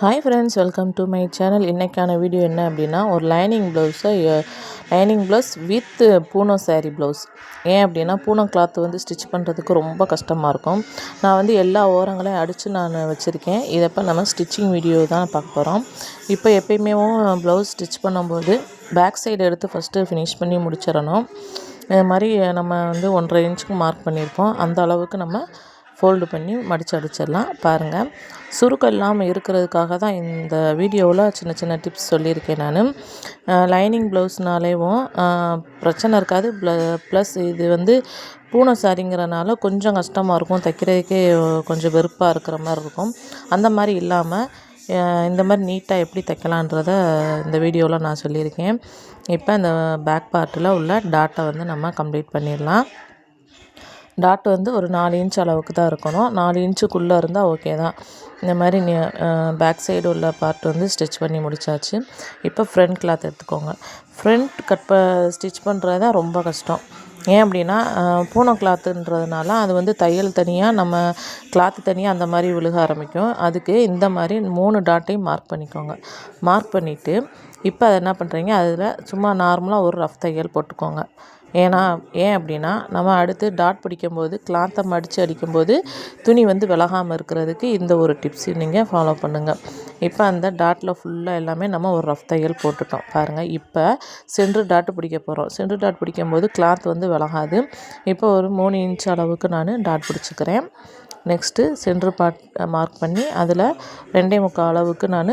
Hi friends welcome to my channel இன்றைக்கான video என்ன அப்படின்னா ஒரு லைனிங் ப்ளவுஸை லைனிங் ப்ளவுஸ் வித் பூனோ சாரீ ப்ளவுஸ் ஏன் அப்படின்னா பூனோ கிளாத் வந்து ஸ்டிச் பண்ணுறதுக்கு ரொம்ப கஷ்டமாக இருக்கும். நான் வந்து எல்லா ஓரங்களையும் அடித்து நான் வச்சுருக்கேன். இதப்போ நம்ம ஸ்டிச்சிங் வீடியோ தான் பார்க்க போகிறோம் இப்போ எப்பயுமே ப்ளவுஸ் ஸ்டிச் பண்ணும்போது பேக் சைடு எடுத்து ஃபஸ்ட்டு ஃபினிஷ் பண்ணி முடிச்சிடணும். இது மாதிரி நம்ம வந்து ஒன்றரை இன்ச்சுக்கு மார்க் பண்ணியிருப்போம் அந்த அளவுக்கு நம்ம ஃபோல்டு பண்ணி மடித்து அடிச்சிடலாம். பாருங்கள் சுருக்கம் இல்லாமல் இருக்கிறதுக்காக தான் இந்த வீடியோவில் சின்ன சின்ன டிப்ஸ் சொல்லியிருக்கேன் நான். லைனிங் ப்ளவுஸ்னாலேயும் பிரச்சனை இருக்காது. ப்ள ப்ளஸ் இது வந்து பூனை சாரிங்கிறனால கொஞ்சம் கஷ்டமாக இருக்கும். தைக்கிறதுக்கே கொஞ்சம் வெறுப்பாக இருக்கிற மாதிரி இருக்கும். அந்த மாதிரி இல்லாமல் இந்த மாதிரி நீட்டாக எப்படி தைக்கலான்றத இந்த வீடியோவில் நான் சொல்லியிருக்கேன். இப்போ இந்த பேக் பார்ட்டில் உள்ள டாட்டை வந்து நம்ம கம்ப்ளீட் பண்ணிடலாம். டாட் வந்து ஒரு நாலு இன்ச் அளவுக்கு தான் இருக்கணும். நாலு இன்ச்சுக்குள்ளே இருந்தால் ஓகே தான். இந்த மாதிரி நீ பேக் சைடு உள்ள பார்ட் வந்து ஸ்டிச் பண்ணி முடிச்சாச்சு. இப்போ ஃப்ரண்ட் கிளாத் எடுத்துக்கோங்க. ஃப்ரண்ட் கட் ப ஸ்டிச் பண்ணுறது தான் ரொம்ப கஷ்டம். ஏன் அப்படின்னா பூனை கிளாத்துன்றதுனால அது வந்து தையல் தனியாக நம்ம கிளாத்து தனியாக அந்த மாதிரி விழுக ஆரம்பிக்கும். அதுக்கு இந்த மாதிரி மூணு டாட்டையும் மார்க் பண்ணிக்கோங்க. மார்க் பண்ணிவிட்டு இப்போ அதை என்ன பண்ணுறீங்க அதில் சும்மா நார்மலாக ஒரு ரஃப் தையல் போட்டுக்கோங்க. ஏன்னா ஏன் அப்படின்னா நம்ம அடுத்து டாட் பிடிக்கும்போது கிளாத்தை மடித்து அடிக்கும்போது துணி வந்து விலகாமல் இருக்கிறதுக்கு இந்த ஒரு டிப்ஸு நீங்கள் ஃபாலோ பண்ணுங்கள் இப்போ அந்த டாட்டில் ஃபுல்லாக எல்லாமே நம்ம ஒரு ரஃப் தையல் போட்டுட்டோம். பாருங்கள் இப்போ சென்ட்ரு டாட்டு பிடிக்க போகிறோம் சென்ட்ரு டாட் பிடிக்கும்போது கிளாத் வந்து விலகாது. இப்போ ஒரு மூணு இன்ச் அளவுக்கு நான் டாட் பிடிச்சிக்கிறேன். நெக்ஸ்ட்டு சென்ட்ரு பார்ட் மார்க் பண்ணி அதில் ரெண்டே முக்கால் அளவுக்கு நான்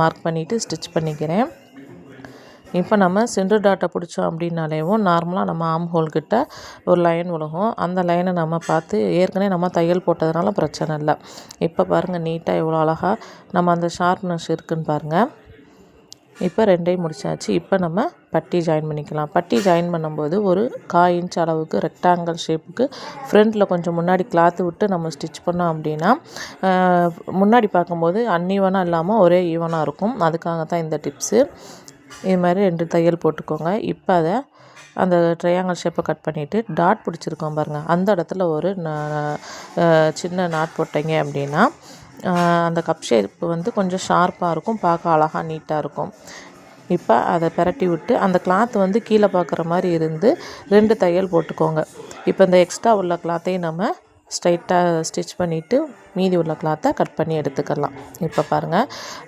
மார்க் பண்ணிவிட்டு ஸ்டிச் பண்ணிக்கிறேன். இப்போ நம்ம சென்டர் டாட்டை பிடிச்சோம் அப்படின்னாலேவும் நார்மலாக நம்ம ஆம் ஹோல் கிட்ட ஒரு லைன் விழுகும். அந்த லைனை நம்ம பார்த்து ஏற்கனவே நம்ம தையல் போட்டதுனால பிரச்சனை இல்லை. இப்போ பாருங்கள் நீட்டாக எவ்வளோ அழகாக நம்ம அந்த ஷார்ப்னஸ் இருக்குதுன்னு பாருங்கள் இப்போ ரெண்டையும் முடிச்சாச்சு. இப்போ நம்ம பட்டி ஜாயின் பண்ணிக்கலாம். பட்டி ஜாயின் பண்ணும்போது ஒரு கா இன்ச் அளவுக்கு ரெக்டாங்கிள் ஷேப்புக்கு ஃப்ரண்ட்டில் கொஞ்சம் முன்னாடி கிளாத்து விட்டு நம்ம ஸ்டிச் பண்ணோம் அப்படின்னா முன்னாடி பார்க்கும்போது அன்ஈவனாக இல்லாமல் ஒரே ஈவனாக இருக்கும். அதுக்காக தான் இந்த டிப்ஸு இது மாதிரி ரெண்டு தையல் போட்டுக்கோங்க. இப்போ அதை அந்த ட்ரையாங்கல் ஷேப்பை கட் பண்ணிவிட்டு டாட் பிடிச்சிருக்கோம் பாருங்கள் அந்த இடத்துல ஒரு சின்ன நாட் போட்டீங்க அப்படின்னா அந்த கப் ஷேப் வந்து கொஞ்சம் ஷார்ப்பாக இருக்கும் பார்க்க அழகாக நீட்டாக இருக்கும். இப்போ அதை பிரட்டி விட்டு அந்த கிளாத் வந்து கீழே பார்க்குற மாதிரி இருந்து ரெண்டு தையல் போட்டுக்கோங்க. இப்போ இந்த எக்ஸ்ட்ரா உள்ள கிளாத்தையும் நம்ம ஸ்ட்ரைட்டாக ஸ்டிச் பண்ணிவிட்டு மீதி உள்ள கிளாத்தை கட் பண்ணி எடுத்துக்கலாம். இப்போ பாருங்கள்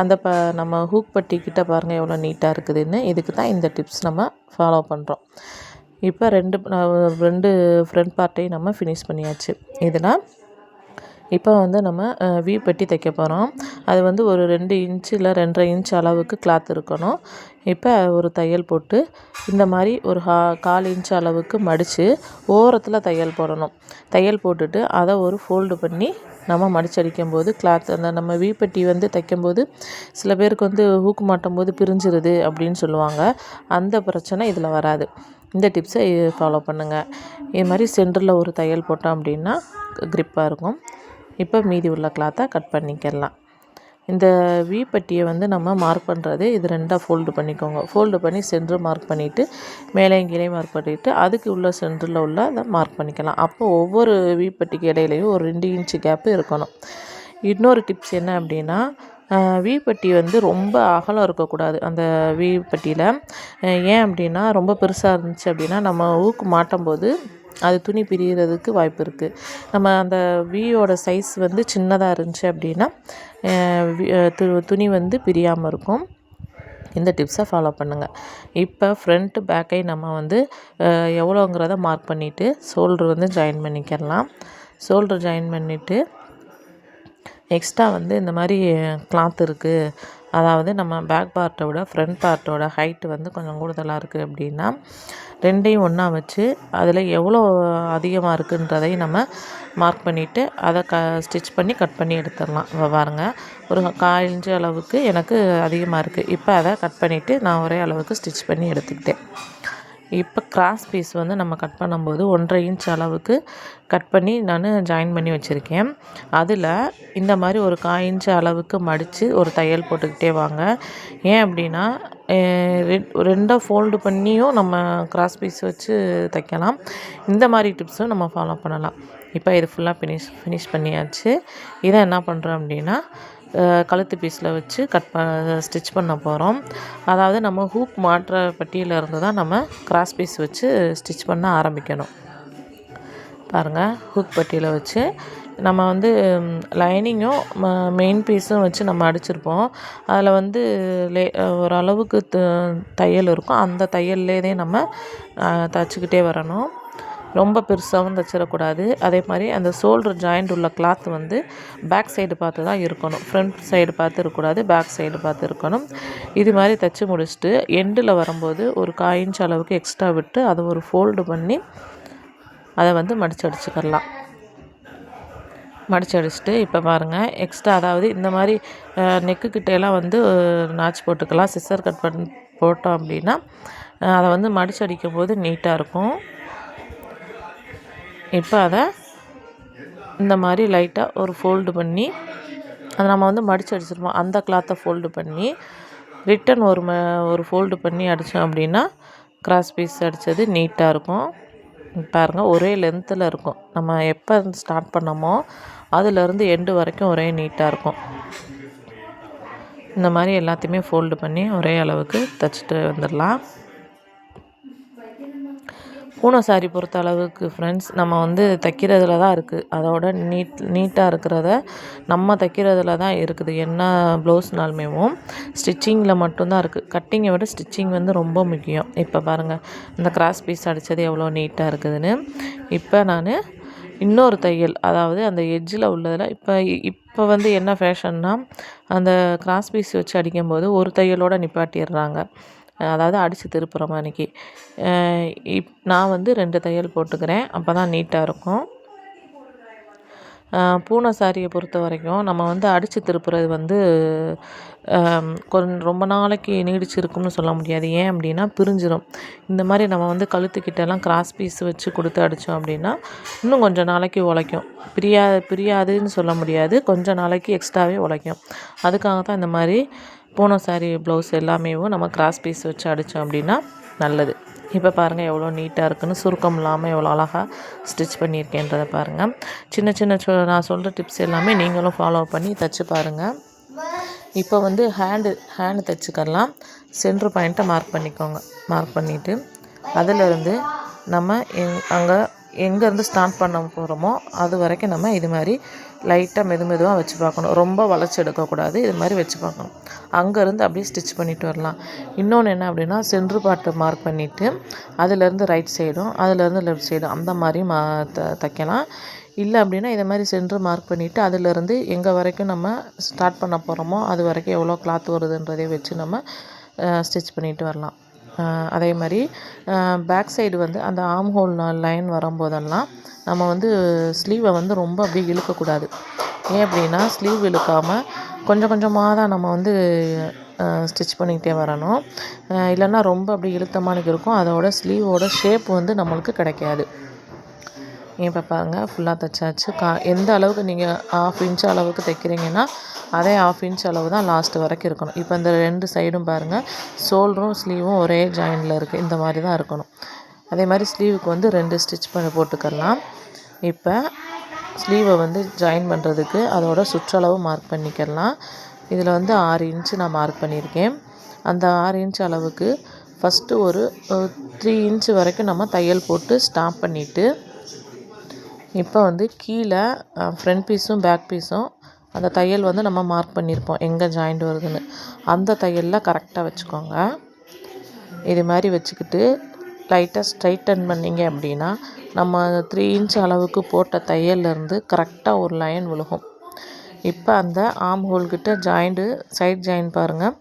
அந்த ப நம்ம ஹூக் பட்டி கிட்ட பாருங்கள் எவ்வளோ நீட்டாக இருக்குதுன்னு. இதுக்கு தான் இந்த டிப்ஸ் நம்ம ஃபாலோ பண்ணுறோம் இப்போ ரெண்டு ரெண்டு ஃப்ரண்ட் பார்ட்டையும் நம்ம ஃபினிஷ் பண்ணியாச்சு. இதனால் இப்போ வந்து நம்ம வி பெட்டி தைக்க போகிறோம் அது வந்து ஒரு ரெண்டு இன்ச்சு இல்லை ரெண்டரை இன்ச் அளவுக்கு கிளாத் இருக்கணும். இப்போ ஒரு தையல் போட்டு இந்த மாதிரி ஒரு ஹா கால் இன்ச் அளவுக்கு மடித்து ஓரத்தில் தையல் போடணும். தையல் போட்டுட்டு அதை ஒரு ஃபோல்டு பண்ணி நம்ம மடிச்சடிக்கும் போது கிளாத் அந்த நம்ம வீப்பட்டி வந்து தைக்கும்போது சில பேருக்கு வந்து ஹூக்கு மாட்டும் போது பிரிஞ்சிருது அப்படின்னு சொல்லுவாங்க. அந்த பிரச்சனை இதில் வராது. இந்த டிப்ஸை ஃபாலோ பண்ணுங்கள் இது மாதிரி சென்டரில் ஒரு தையல் போட்டோம் அப்படின்னா க்ரிப்பாக இருக்கும். இப்போ மீதி உள்ள கிளாத்தை கட் பண்ணிக்கலாம் இந்த வி பட்டியை வந்து நம்ம மார்க் பண்ணுறது இது ரெண்டாக ஃபோல்டு பண்ணிக்கோங்க. ஃபோல்டு பண்ணி சென்ட்ரு மார்க் பண்ணிவிட்டு மேலே கீழே மார்க் பண்ணிவிட்டு அதுக்கு உள்ள சென்டரில் உள்ள அதை மார்க் பண்ணிக்கலாம். அப்போ ஒவ்வொரு வி பட்டிக்கு இடையிலையும் ஒரு ரெண்டு இன்ச்சு கேப்பு இருக்கணும். இன்னொரு டிப்ஸ் என்ன அப்படின்னா வி பட்டி வந்து ரொம்ப அகலம் இருக்கக்கூடாது. அந்த வி பட்டியில். ஏன் அப்படின்னா ரொம்ப பெருசாக இருந்துச்சு அப்படின்னா நம்ம ஊக்கு மாட்டும் போது அது துணி பிரிகிறதுக்கு வாய்ப்பு இருக்குது நம்ம அந்த வீயோட சைஸ் வந்து சின்னதாக இருந்துச்சு அப்படின்னா து துணி வந்து பிரியாமல் இருக்கும். இந்த டிப்ஸை ஃபாலோ பண்ணுங்கள் இப்போ ஃப்ரண்ட்டு பேக்கை நம்ம வந்து எவ்வளோங்கிறத மார்க் பண்ணிவிட்டு ஷோல்ட்ரு வந்து ஜாயின் பண்ணிக்கிடலாம். ஷோல்ட்ரு ஜாயின் பண்ணிவிட்டு எக்ஸ்ட்ரா வந்து இந்த மாதிரி கிளாத் இருக்குது அதாவது நம்ம பேக் பார்ட்டோட ஃப்ரண்ட் பார்ட்டோட ஹைட்டு வந்து கொஞ்சம் கூடுதலாக இருக்குது அப்படின்னா ரெண்டையும் ஒன்றா வச்சு அதில் எவ்வளோ அதிகமாக இருக்குன்றதையும் நம்ம மார்க் பண்ணிவிட்டு அதை க ஸ்டிச் பண்ணி கட் பண்ணி எடுத்துடலாம். பாருங்கள் ஒரு கால் இன்ச்சு அளவுக்கு எனக்கு அதிகமாக இருக்குது இப்போ அதை கட் பண்ணிவிட்டு நான் ஒரே அளவுக்கு ஸ்டிச் பண்ணி எடுத்துக்கிட்டேன். இப்போ கிராஸ் பீஸ் வந்து நம்ம கட் பண்ணும்போது ஒன்றரை இன்ச் அளவுக்கு கட் பண்ணி நான் ஜாயின் பண்ணி வச்சுருக்கேன். அதில் இந்த மாதிரி ஒரு காய் இன்ச் அளவுக்கு மடித்து ஒரு தையல் போட்டுக்கிட்டே வாங்க. ஏன் அப்படின்னா ரெண்டாக ஃபோல்டு பண்ணியும் நம்ம கிராஸ் பீஸ் வச்சு தைக்கலாம். இந்த மாதிரி டிப்ஸும் நம்ம ஃபாலோ பண்ணலாம். இப்போ இது ஃபுல்லாக ஃபினிஷ் ஃபினிஷ் பண்ணியாச்சு. இதை என்ன பண்ணுறோம் அப்படின்னா கழுத்து பீஸில் வச்சு கட் ப ஸ்டிச் பண்ண போகிறோம் அதாவது நம்ம ஹூக் மாட்டுற பட்டியில் இருந்து தான் நம்ம கிராஸ் பீஸ் வச்சு ஸ்டிச் பண்ண ஆரம்பிக்கணும். பாருங்கள் ஹூக் பட்டியில் வச்சு நம்ம வந்து லைனிங்கும் மெயின் பீஸும் வச்சு நம்ம அடிச்சிருப்போம். அதில் வந்து லே ஓரளவுக்கு த- தையல் இருக்கும். அந்த தையல்லே நம்ம தச்சுக்கிட்டே வரணும். ரொம்ப பெருசாகவும் தைச்சிடக்கூடாது அதே மாதிரி அந்த ஷோல்டர் ஜாயிண்ட் உள்ள கிளாத் வந்து பேக் சைடு பார்த்து தான் இருக்கணும். ஃப்ரண்ட் சைடு பார்த்து இருக்கக்கூடாது பேக் சைடு பார்த்து இருக்கணும். இது மாதிரி தைச்சி முடிச்சுட்டு எண்டில் வரும்போது ஒரு கால் இன்ச் அளவுக்கு எக்ஸ்ட்ரா விட்டு அதை ஒரு ஃபோல்டு பண்ணி அதை வந்து மடிச்சு அடிச்சுக்கலாம் மடிச்சு அடிச்சுட்டு இப்போ பாருங்கள் எக்ஸ்ட்ரா அதாவது இந்த மாதிரி நெக்கு கிட்டேலாம் வந்து நாச் போட்டுக்கலாம். சிசர் கட் பண்ணி போட்டோம் அப்படின்னா அதை வந்து மடிச்சு அடிக்கும் போது நீட்டாக இருக்கும். இப்போ அதை இந்த மாதிரி லைட்டாக ஒரு ஃபோல்டு பண்ணி அதை நம்ம வந்து மடித்து அடிச்சிருப்போம் அந்த கிளாத்தை ஃபோல்டு பண்ணி ரிட்டன் ஒரு ம ஒரு ஃபோல்டு பண்ணி அடித்தோம் அப்படின்னா கிராஸ் பீஸ் அடித்தது நீட்டாக இருக்கும். பாருங்கள் ஒரே லென்த்தில் இருக்கும். நம்ம எப்போ ஸ்டார்ட் பண்ணோமோ அதுலேருந்து எண்டு வரைக்கும் ஒரே நீட்டாக இருக்கும். இந்த மாதிரி எல்லாத்தையுமே ஃபோல்டு பண்ணி ஒரே அளவுக்கு தைச்சிட்டு வந்துடலாம். பூனை சாரி பொறுத்த அளவுக்கு ஃப்ரெண்ட்ஸ் நம்ம வந்து தைக்கிறதுல தான் இருக்குது அதோட நீட் நீட்டாக இருக்கிறத நம்ம தைக்கிறதுல தான் இருக்குது. என்ன ப்ளவுஸ்னாலுமேவும் ஸ்டிச்சிங்கில் மட்டும்தான் இருக்குது கட்டிங்கை விட ஸ்டிச்சிங் வந்து ரொம்ப முக்கியம். இப்போ பாருங்கள் இந்த கிராஸ் பீஸ் அடித்தது எவ்வளோ நீட்டாக இருக்குதுன்னு. இப்போ நான் இன்னொரு தையல் அதாவது அந்த எட்ஜில் உள்ளதில் இப்போ இப்போ வந்து என்ன ஃபேஷன்னா அந்த கிராஸ் பீஸ் வச்சு அடிக்கும்போது ஒரு தையலோடு நிப்பாட்டிடுறாங்க. அதாவது அடித்து திருப்புற மாதிரிக்கு இப் நான் வந்து ரெண்டு தையல் போட்டுக்கிறேன். அப்போ தான் நீட்டாக இருக்கும். பூனை சாரியை பொறுத்த வரைக்கும் நம்ம வந்து அடித்து திருப்புறது வந்து கொஞ்சம் ரொம்ப நாளைக்கு நீடிச்சிருக்கும்னு சொல்ல முடியாது. ஏன் அப்படின்னா பிரிஞ்சிடும் இந்த மாதிரி நம்ம வந்து கழுத்துக்கிட்டலாம் கிராஸ் பீஸ் வச்சு கொடுத்து அடித்தோம் அப்படின்னா இன்னும் கொஞ்சம் நாளைக்கு உழைக்கும். பிரியா பிரியாதுன்னு சொல்ல முடியாது. கொஞ்சம் நாளைக்கு எக்ஸ்ட்ராவே உழைக்கும். அதுக்காக தான் இந்த மாதிரி பூனை சாரி ப்ளவுஸ் எல்லாமேவும் நம்ம கிராஸ் பீஸ் வச்சு அடித்தோம் அப்படின்னா நல்லது. இப்போ பாருங்கள் எவ்வளோ நீட்டாக இருக்குன்னு சுருக்கம் இல்லாமல் எவ்வளோ அழகாக ஸ்டிச் பண்ணியிருக்கேன்றதை பாருங்கள் சின்ன சின்ன சொ நான் சொல்கிற டிப்ஸ் எல்லாமே நீங்களும் ஃபாலோ பண்ணி தைச்சு பாருங்கள் இப்போ வந்து ஹேண்டு ஹேண்டு தைச்சிக்கலாம் சென்ட்ரு பாயிண்ட்டை மார்க் பண்ணிக்கோங்க. மார்க் பண்ணிவிட்டு அதிலிருந்து நம்ம எங் அங்கே எங்கேருந்து ஸ்டார்ட் பண்ண போகிறோமோ அது வரைக்கும் நம்ம இது மாதிரி லைட்டாக மெது மெதுவாக வச்சு பார்க்கணும். ரொம்ப வளைச்சி எடுக்கக்கூடாது. இது மாதிரி வச்சு பார்க்கணும். அங்கேருந்து அப்படியே ஸ்டிச் பண்ணிட்டு வரலாம். இன்னொன்று என்ன அப்படின்னா சென்ட்ரு பார்ட்டை மார்க் பண்ணிவிட்டு அதுலேருந்து ரைட் சைடும் அதுலேருந்து லெஃப்ட் சைடும் அந்த மாதிரி மா த தைக்கலாம். இல்லை அப்படின்னா இதை மாதிரி சென்ட்ரு மார்க் பண்ணிவிட்டு அதுலேருந்து எங்கே வரைக்கும் நம்ம ஸ்டார்ட் பண்ண போகிறோமோ அது வரைக்கும் எவ்வளோ கிளாத் வருதுன்றதை வச்சு நம்ம ஸ்டிச் பண்ணிட்டு வரலாம். அதே மாதிரி பேக் சைடு வந்து அந்த ஆம் ஹோல் லைன் வரும்போதெல்லாம் நம்ம வந்து ஸ்லீவை வந்து ரொம்ப அப்படியே இழுக்கக்கூடாது. ஏன் அப்படின்னா ஸ்லீவ் இழுக்காமல் கொஞ்சம் கொஞ்சமாக தான் நம்ம வந்து ஸ்டிச் பண்ணிக்கிட்டே வரணும். இல்லைன்னா ரொம்ப அப்படி இழுத்தமானிக்கு இருக்கும். அதோட ஸ்லீவோட ஷேப் வந்து நம்மளுக்கு கிடைக்காது. இப்போ பார்ப்பாங்க. ஃபுல்லாக தைச்சாச்சு. கா எந்த அளவுக்கு நீங்கள் ஆஃப் இன்ச் அளவுக்கு தைக்கிறீங்கன்னா அதே ஆஃப் இன்ச் அளவு தான் லாஸ்ட்டு வரைக்கும் இருக்கணும். இப்போ இந்த ரெண்டு சைடும் பாருங்கள் ஷோல்டரும் ஸ்லீவும் ஒரே ஜாயிண்டில் இருக்குது இந்த மாதிரி தான் இருக்கணும். அதே மாதிரி ஸ்லீவுக்கு வந்து ரெண்டு ஸ்டிச் பண்ணி போட்டுக்கலாம். இப்போ ஸ்லீவை வந்து ஜாயின் பண்ணுறதுக்கு அதோட சுற்றளவு மார்க் பண்ணிக்கலாம். இதில் வந்து ஆறு இன்ச்சு நான் மார்க் பண்ணியிருக்கேன். அந்த ஆறு இன்ச் அளவுக்கு ஃபஸ்ட்டு ஒரு த்ரீ இன்ச் வரைக்கும் நம்ம தையல் போட்டு ஸ்டாப் பண்ணிவிட்டு இப்போ வந்து கீழே ஃப்ரண்ட் பீஸும் பேக் பீஸும் அந்த தையல் வந்து நம்ம மார்க் பண்ணியிருப்போம் எங்கே ஜாயிண்ட் வருதுன்னு. அந்த தையலில் கரெக்டாக வச்சுக்கோங்க. இது மாதிரி வச்சுக்கிட்டு லைட்டாக ஸ்ட்ரைட்டன் பண்ணிங்க அப்படின்னா நம்ம த்ரீ இன்ச் அளவுக்கு போட்ட தையல்லேருந்து கரெக்டாக ஒரு லைன் விழுகும். இப்போ அந்த ஆம் ஹோல்கிட்ட ஜாயிண்ட்டு சைட் ஜாயின் பாருங்கள்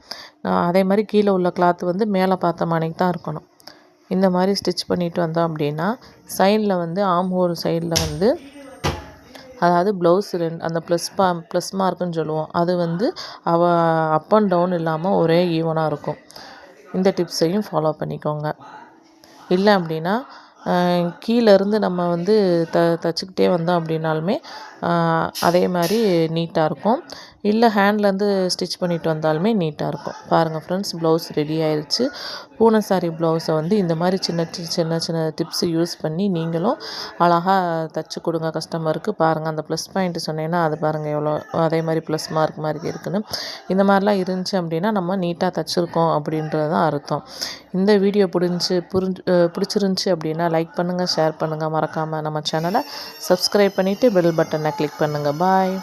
அதே மாதிரி கீழே உள்ள கிளாத் வந்து மேலே பார்த்த மாணிக்கு தான் இருக்கணும். இந்த மாதிரி ஸ்டிச் பண்ணிட்டு வந்தோம் அப்படின்னா சைடில் வந்து ஆம் ஹோல் சைடில் வந்து அதாவது ப்ளவுஸ் ரெண்டு அந்த ப்ளஸ் பா ப்ளஸ் மார்க்குன்னு சொல்லுவோம். அது வந்து அவ அப் அண்ட் டவுன் இல்லாமல் ஒரே ஈவனாக இருக்கும். இந்த டிப்ஸையும் ஃபாலோ பண்ணிக்கோங்க. இல்லை அப்படின்னா கீழேருந்து நம்ம வந்து த தைச்சிக்கிட்டே வந்தோம் அப்படின்னாலுமே அதே மாதிரி நீட்டாக இருக்கும். இல்லை ஹேண்ட்லேருந்து ஸ்டிச் பண்ணிட்டு வந்தாலுமே நீட்டாக இருக்கும். பாருங்கள் ஃப்ரெண்ட்ஸ் ப்ளவுஸ் ரெடி ஆயிடுச்சு பூனை சாரி ப்ளவுஸை வந்து இந்த மாதிரி சின்ன சின்ன சின்ன டிப்ஸ் யூஸ் பண்ணி நீங்களும் அழகாக தச்சு கொடுங்க கஸ்டமருக்கு பாருங்கள் அந்த ப்ளஸ் பாயிண்ட் சொன்னீங்கன்னா அது பாருங்கள் எவ்வளோ அதே மாதிரி ப்ளஸ் மார்க் மாதிரி இருக்குன்னு. இந்த மாதிரிலாம் இருந்துச்சு அப்படின்னா நம்ம நீட்டாக தச்சுருக்கோம் அப்படின்றது தான் அர்த்தம். இந்த வீடியோ பிடிச்சி புரிஞ்சு பிடிச்சிருந்துச்சி அப்படின்னா லைக் பண்ணுங்கள் ஷேர் பண்ணுங்கள் மறக்காமல் நம்ம சேனலை சப்ஸ்கிரைப் பண்ணிவிட்டு பெல் பட்டனை கிளிக் பண்ணுங்கள் பாய்